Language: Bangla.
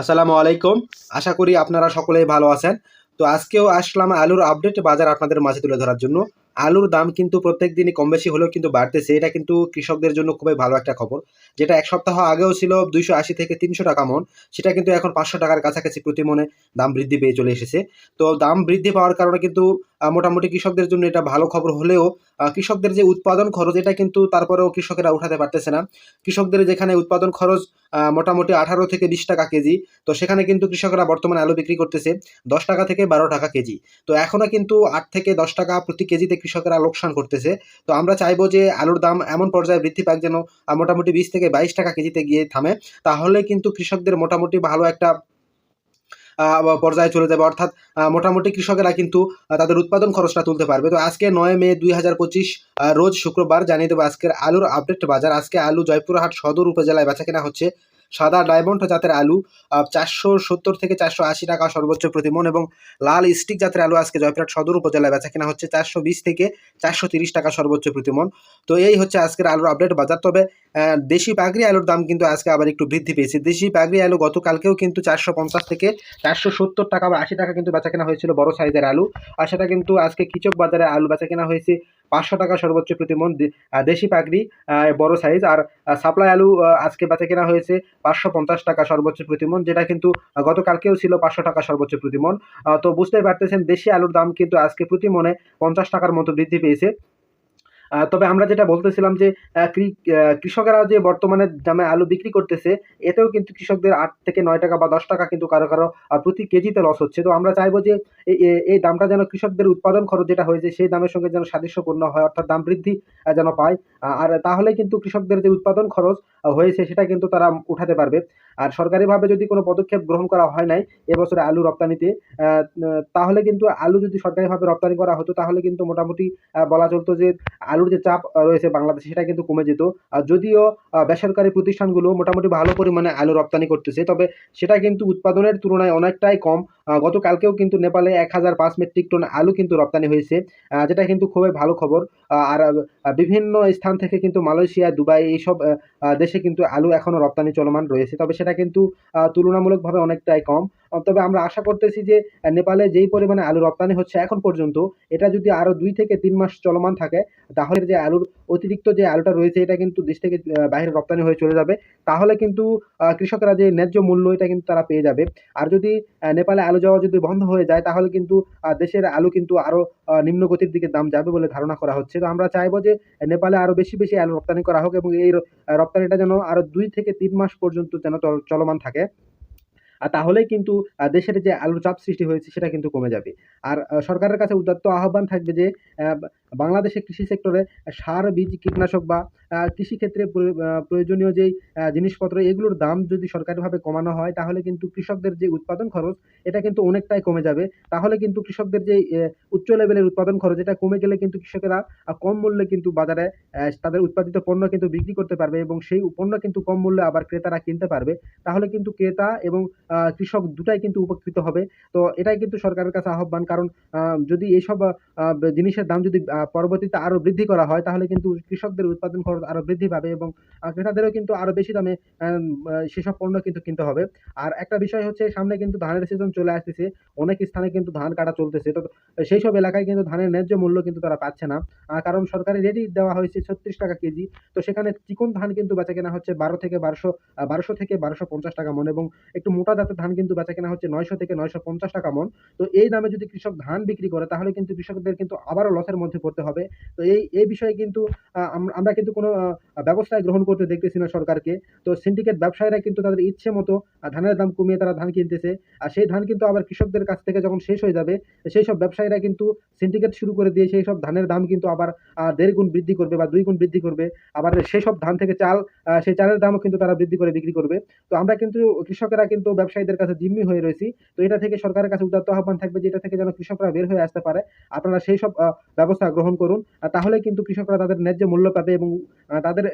আসসালামু আলাইকুম। আশা করি আপনারা সকলেই ভালো আছেন। তো আজকেও আসলাম আলুর আপডেট বাজার আপনাদের মাঝে তুলে ধরার জন্য। আলুর দাম কিন্তু প্রত্যেক দিনই কম বেশি হলেও কিন্তু বাড়তেছে। এটা কিন্তু কৃষকদের জন্য খুবই ভালো একটা খবর। যেটা এক সপ্তাহ আগেও ছিল দুইশো আশি থেকে তিনশো টাকা মন, সেটা কিন্তু এখন পাঁচশো টাকার কাছাকাছি প্রতি মনে দাম বৃদ্ধি পেয়ে চলে এসেছে। তো দাম বৃদ্ধি পাওয়ার কারণে কিন্তু মোটামুটি কৃষকদের জন্য এটা ভালো খবর হলেও কৃষকদের যে উৎপাদন খরচ, এটা কিন্তু তারপরেও কৃষকেরা উঠাতে পারতেছে না। কৃষকদের যেখানে উৎপাদন খরচ মোটামুটি আঠারো থেকে বিশ টাকা কেজি, তো সেখানে কিন্তু কৃষকরা বর্তমানে আলু বিক্রি করতেছে দশ টাকা থেকে বারো টাকা কেজি। তো এখনও কিন্তু আট থেকে দশ টাকা প্রতি কেজিতে কৃষকেরা লোকসান করতেছে। তো আমরা চাইব যে আলুর দাম এমন পর্যায়ে বৃদ্ধি পাক যেন মোটামুটি বিশ থেকে বাইশ টাকা কেজিতে গিয়ে থামে। তাহলে কিন্তু কৃষকদের মোটামুটি ভালো একটা পর্যায়ে চলে যাবে। অর্থাৎ মোটামুটি কৃষকেরা কিন্তু তাদের উৎপাদন খরচটা তুলতে পারবে। তো আজকে নয় মে দুই হাজার পঁচিশ রোজ শুক্রবার জানিয়ে দেবো আজকের আলুর আপডেট বাজার। আজকে আলু জয়পুরহাট সদর উপজেলায় বেচা কেনা হচ্ছে। সাদা ডায়মন্ড জাতের আলু চারশো সত্তর থেকে চারশো আশি টাকা সর্বোচ্চ প্রতিমন এবং লাল স্টিক জাতের আলু আজকে জয়পুরহাট সদর উপজেলায় বেচা কেনা হচ্ছে চারশো বিশ থেকে চারশো তিরিশ টাকা সর্বোচ্চ প্রতিমন তো এই হচ্ছে আজকের আলুর আপডেট বাজার। তবে দেশি পাগড়ি আলুর দাম কিন্তু আজকে আবার একটু বৃদ্ধি পেয়েছে। দেশি পাগড়ি আলু গতকালকেও কিন্তু চারশো পঞ্চাশ থেকে চারশো সত্তর টাকা বা আশি টাকা কিন্তু বেচা কেনা হয়েছিল বড় সাইজের আলু। আর সেটা কিন্তু আজকে কিচক বাজারে আলু বেচা কেনা হয়েছে পাঁচশো টাকা সর্বোচ্চ প্রতিমন দেশি পাগড়ি বড় সাইজ। আর সাপ্লাই আলু আজকে বেচা কেনা হয়েছে পাঁচশো পঞ্চাশ টাকা সর্বোচ্চ প্রতিমন, যেটা কিন্তু গতকালকেও ছিল পাঁচশো টাকা সর্বোচ্চ প্রতিমন। তো বুঝতেই পারতেছেন, দেশি আলুর দাম কিন্তু আজকে প্রতিমনে পঞ্চাশ টাকার মতো বৃদ্ধি পেয়েছে। তবে আমরা যেটা বলতেছিলাম যে কৃষকেরা যে বর্তমানে দামে আলু বিক্রি করতেছে, এতেও কিন্তু কৃষকদের আট থেকে নয় টাকা বা দশ টাকা কিন্তু কারও কারও প্রতি কেজিতে লস হচ্ছে। তো আমরা চাইব যে এই- দামটা যেন কৃষকদের উৎপাদন খরচ যেটা হয়েছে, সেই দামের সঙ্গে যেন সাদৃশ্যপূর্ণ হয়, অর্থাৎ দাম বৃদ্ধি যেন পায়। আর তাহলে কিন্তু কৃষকদের যে উৎপাদন খরচ হয়েছে, সেটা কিন্তু তারা উঠাতে পারবে। আর সরকারিভাবে যদি কোনো পদক্ষেপ গ্রহণ করা হয় নাই, এবছরে আলু রপ্তানিতে তাহলে কিন্তু আলু যদি সরকারিভাবে রপ্তানি করা হতো, তাহলে কিন্তু মোটামুটি বলা চলতো যে আলুর যে চাপ রয়েছে বাংলাদেশে, সেটা কিন্তু কমে যেত। আর যদিও বেসরকারি প্রতিষ্ঠানগুলো মোটামুটি ভালো পরিমাণে আলু রপ্তানি করতেছে, তবে সেটা কিন্তু উৎপাদনের তুলনায় অনেকটাই কম। গতকালকেও কিন্তু নেপালে এক হাজার পাঁচ মেট্রিক টন আলু কিন্তু রপ্তানি হয়েছে যেটা কিন্তু খুবই ভালো খবর। আর বিভিন্ন স্থান থেকে কিন্তু মালয়েশিয়া, দুবাই এইসব দেশে কিন্তু আলু এখনও রপ্তানি চলমান রয়েছে। তবে সেটা কিন্তু তুলনামূলকভাবে অনেকটাই কম। তবে আমরা আশা করতেছি যে নেপালে যেই পরিমাণে আলু রপ্তানি হচ্ছে এখন পর্যন্ত, এটা যদি আরও দুই থেকে তিন মাস চলমান থাকে, তাহলে যে আলুর অতিরিক্ত যে আলুটা রয়েছে, এটা কিন্তু দেশ থেকে বাইরে রপ্তানি হয়ে চলে যাবে। তাহলে কিন্তু কৃষকরা যে ন্যায্য মূল্য, এটা কিন্তু তারা পেয়ে যাবে। আর যদি নেপালে আলু যাওয়া যদি বন্ধ হয়ে যায়, তাহলে কিন্তু দেশের আলু কিন্তু আরও নিম্নগতির দিকে দাম যাবে বলে ধারণা করা হচ্ছে। তো আমরা চাইব যে নেপালে আরও বেশি বেশি আলু রপ্তানি করা হোক এবং এই রপ্তানিটা যেন আরও দুই থেকে তিন মাস পর্যন্ত যেন চল- চলমান থাকে। আর তাহলেই কিন্তু দেশের যে আলুর চাপ সৃষ্টি হয়েছে সেটা কিন্তু কমে যাবে। আর সরকারের কাছে উদাত্ত আহ্বান থাকবে যে আহ, বা- বাংলাদেশের কৃষি সেক্টরে সার বীজ কীটনাশক বা কৃষিক্ষেত্রে প্রয়- প্রয়োজনীয় যেই জিনিসপত্র এগুলোর দাম যদি সরকারিভাবে কমানো হয় তাহলে কিন্তু কৃষকদের যে উৎপাদন খরচ এটা কিন্তু অনেকটাই কমে যাবে। তাহলে কিন্তু কৃষকদের যে উচ্চ লেভেলের উৎপাদন খরচ এটা কমে গেলে কিন্তু কৃষকেরা কম মূল্যে কিন্তু বাজারে তাদের উৎপাদিত পণ্য কিন্তু বিক্রি করতে পারবে এবং সেই পণ্য কিন্তু কম মূল্যে আবার ক্রেতারা কিনতে পারবে। তাহলে কিন্তু ক্রেতা এবং কৃষক দুটাই কিন্তু উপকৃত হবে। তো এটাই কিন্তু সরকারের কাছে আহ্বান। কারণ যদি এইসব জিনিসের দাম যদি পরবর্তীতে আরও বৃদ্ধি করা হয়, তাহলে কিন্তু কৃষকদের উৎপাদন খরচ আরও বৃদ্ধি পাবে এবং ক্রেতাদেরও কিন্তু আরও বেশি দামে সেসব পণ্য কিন্তু কিনতে হবে। আর একটা বিষয় হচ্ছে, সামনে কিন্তু ধানের সিজন চলে আসতেছে, অনেক স্থানে কিন্তু ধান কাটা চলতেছে। তো, সেই সব এলাকায় কিন্তু ধানের ন্যায্য মূল্য কিন্তু তারা পাচ্ছে না। কারণ সরকারি রেডি দেওয়া হয়েছে ছত্রিশ টাকা কেজি। তো সেখানে চিকন ধান কিন্তু বেচা কেনা হচ্ছে বারো থেকে বারোশো বারোশো থেকে বারোশো পঞ্চাশ টাকা মন এবং একটু মোটা জাতের ধান কিন্তু বেচা কেনা হচ্ছে নয়শো থেকে নয়শো পঞ্চাশ টাকা মন। তো এই দামে যদি কৃষক ধান বিক্রি করে, তাহলে কিন্তু কৃষকদের কিন্তু আবারও লসের মধ্যে পড়তে হবে। তো এই এই বিষয়ে কিন্তু আমরা কিন্তু কোনো ব্যবস্থায় গ্রহণ করতে দেখতেছি না সরকারকে। তো সিন্ডিকেট ব্যবসায়ীরা কিন্তু তাদের ইচ্ছে মতো আহ, ধানের দাম কমিয়ে তারা ধান কিনতেছে। আর সেই ধান কিন্তু আবার কৃষকদের কাছ থেকে যখন শেষ হয়ে যাবে সেই সব ব্যবসায়ীরা কিন্তু সিন্ডিকেট শুরু করে দিয়ে সেই সব ধানের দাম কিন্তু আবার দেড় গুণ বৃদ্ধি করবে বা দুই গুণ বৃদ্ধি করবে। আবার সেই সব ধান থেকে চাল সেই চালের দামও কিন্তু তারা বৃদ্ধি করে বিক্রি করবে। তো আমরা কিন্তু কৃষকেরা কিন্তু ব্যবসায়ীদের কাছে জিম্মি হয়ে রয়েছি। তো এটা থেকে সরকারের কাছে উদাত্ত আহ্বান থাকবে যে এটা থেকে যেন কৃষকরা বের হয়ে আসতে পারে। আপনারা সেই সব ব্যবস্থা গ্রহণ করুন। আর তাহলে কিন্তু কৃষকরা তাদের ন্যায্য মূল্য পাবে এবং তাদের